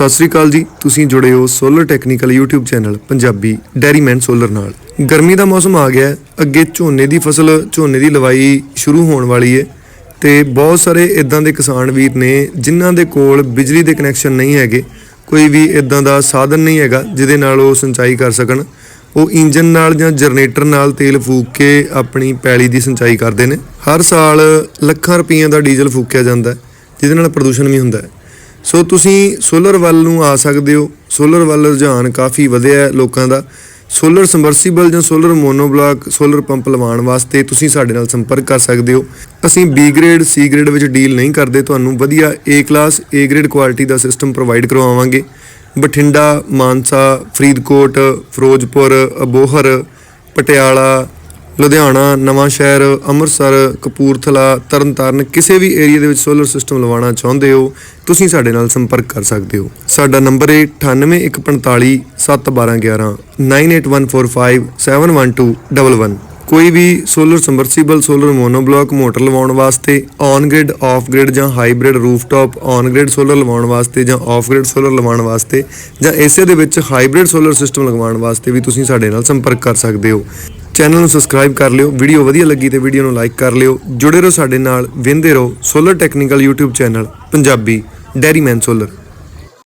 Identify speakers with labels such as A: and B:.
A: ਸਤਿ ਸ੍ਰੀ ਅਕਾਲ ਜੀ। ਤੁਸੀਂ ਜੁੜੇ ਹੋ solar technical YouTube channel Punjabi dairyman solar ਨਾਲ। ਗਰਮੀ ਦਾ ਮੌਸਮ ਆ ਗਿਆ ਅੱਗੇ ਝੋਨੇ ਦੀ ਫਸਲ, ਝੋਨੇ ਦੀ ਲਵਾਈ ਸ਼ੁਰੂ ਹੋਣ ਵਾਲੀ ਹੈ। ਤੇ ਬਹੁਤ ਸਾਰੇ ਇਦਾਂ ਦੇ ਕਿਸਾਨ ਵੀਰ ਨੇ ਜਿਨ੍ਹਾਂ ਦੇ ਕੋਲ ਬਿਜਲੀ ਦੇ ਕਨੈਕਸ਼ਨ ਨਹੀਂ ਹੈਗੇ, ਕੋਈ ਵੀ ਇਦਾਂ ਦਾ ਸਾਧਨ ਨਹੀਂ ਹੈਗਾ ਜਿਹਦੇ ਨਾਲ ਉਹ ਸਿੰਚਾਈ ਕਰ ਸਕਣ। ਉਹ ਇੰਜਨ ਨਾਲ ਜਾਂ ਜਨਰੇਟਰ ਨਾਲ ਤੇਲ ਫੂਕ ਕੇ ਆਪਣੀ ਪੈਲੀ ਦੀ ਸਿੰਚਾਈ ਕਰਦੇ ਨੇ। ਹਰ ਸਾਲ ਲੱਖਾਂ ਰੁਪਈਆਂ ਦਾ ਡੀਜ਼ਲ ਫੂਕਿਆ ਜਾਂਦਾ ਜਿਹਦੇ ਨਾਲ ਪ੍ਰਦੂਸ਼ਣ ਵੀ ਹੁੰਦਾ ਹੈ। ਸੋ ਤੁਸੀਂ ਸੋਲਰ ਵੱਲ ਨੂੰ ਆ ਸਕਦੇ ਹੋ। ਸੋਲਰ ਵੱਲ ਰੁਝਾਨ ਕਾਫੀ ਵਧਿਆ ਹੈ ਲੋਕਾਂ ਦਾ। ਸੋਲਰ ਸਮਰਸੀਬਲ ਜਾਂ ਸੋਲਰ ਮੋਨੋਬਲਾਕ ਸੋਲਰ ਪੰਪ ਲਵਾਉਣ ਵਾਸਤੇ ਤੁਸੀਂ ਸਾਡੇ ਨਾਲ ਸੰਪਰਕ ਕਰ ਸਕਦੇ ਹੋ। ਅਸੀਂ ਬੀ ਗ੍ਰੇਡ ਸੀ ਗ੍ਰੇਡ ਵਿੱਚ ਡੀਲ ਨਹੀਂ ਕਰਦੇ। ਤੁਹਾਨੂੰ ਵਧੀਆ A class A grade quality the system provide ਕਰਵਾਵਾਂਗੇ। ਬਠਿੰਡਾ, ਮਾਨਸਾ, ਫਰੀਦਕੋਟ, ਫਿਰੋਜ਼ਪੁਰ, ਅਬੋਹਰ, ਪਟਿਆਲਾ ਲੁਧਿਆਣਾ, ਨਵਾਂ ਸ਼ਹਿਰ, ਅੰਮ੍ਰਿਤਸਰ, ਕਪੂਰਥਲਾ, ਤਰਨਤਾਰਨ, ਕਿਸੇ ਵੀ ਏਰੀਆ ਦੇ ਵਿੱਚ ਸੋਲਰ ਸਿਸਟਮ ਲਵਾਉਣਾ ਚਾਹੁੰਦੇ ਹੋ, ਤੁਸੀਂ ਸਾਡੇ ਨਾਲ ਸੰਪਰਕ ਕਰ ਸਕਦੇ ਹੋ। ਸਾਡਾ ਨੰਬਰ ਹੈ 9815 71211 9814571211 ਕੋਈ ਵੀ solar submersible solar monoblock motor ਲਵਾਉਣ ਵਾਸਤੇ ਔਨ ਗ੍ਰਿਡ ਆਫ ਗ੍ਰਿਡ ਜਾਂ hybrid rooftop on grid solar ਲਵਾਉਣ ਵਾਸਤੇ ਜਾਂ ਆਫ ਗ੍ਰਿਡ ਸੋਲਰ ਲਵਾਉਣ ਵਾਸਤੇ ਜਾਂ ਇਸੇ ਦੇ ਵਿੱਚ ਹਾਈਬ੍ਰਿਡ ਸੋਲਰ ਸਿਸਟਮ ਲਗਵਾਉਣ ਵਾਸਤੇ ਵੀ ਤੁਸੀਂ ਸਾਡੇ ਨਾਲ ਸੰਪਰਕ ਕਰ ਸਕਦੇ ਹੋ। ਚੈਨਲ ਨੂੰ ਸਬਸਕ੍ਰਾਈਬ ਕਰ ਲਿਓ, ਵੀਡੀਓ ਵਧੀਆ ਲੱਗੀ ਤੇ ਵੀਡੀਓ ਨੂੰ ਲਾਈਕ ਕਰ ਲਿਓ। ਜੁੜੇ ਰਹੋ ਸਾਡੇ ਨਾਲ, ਵਿੰਦੇ ਰਹੋ solar technical YouTube channel, Punjabi dairyman solar.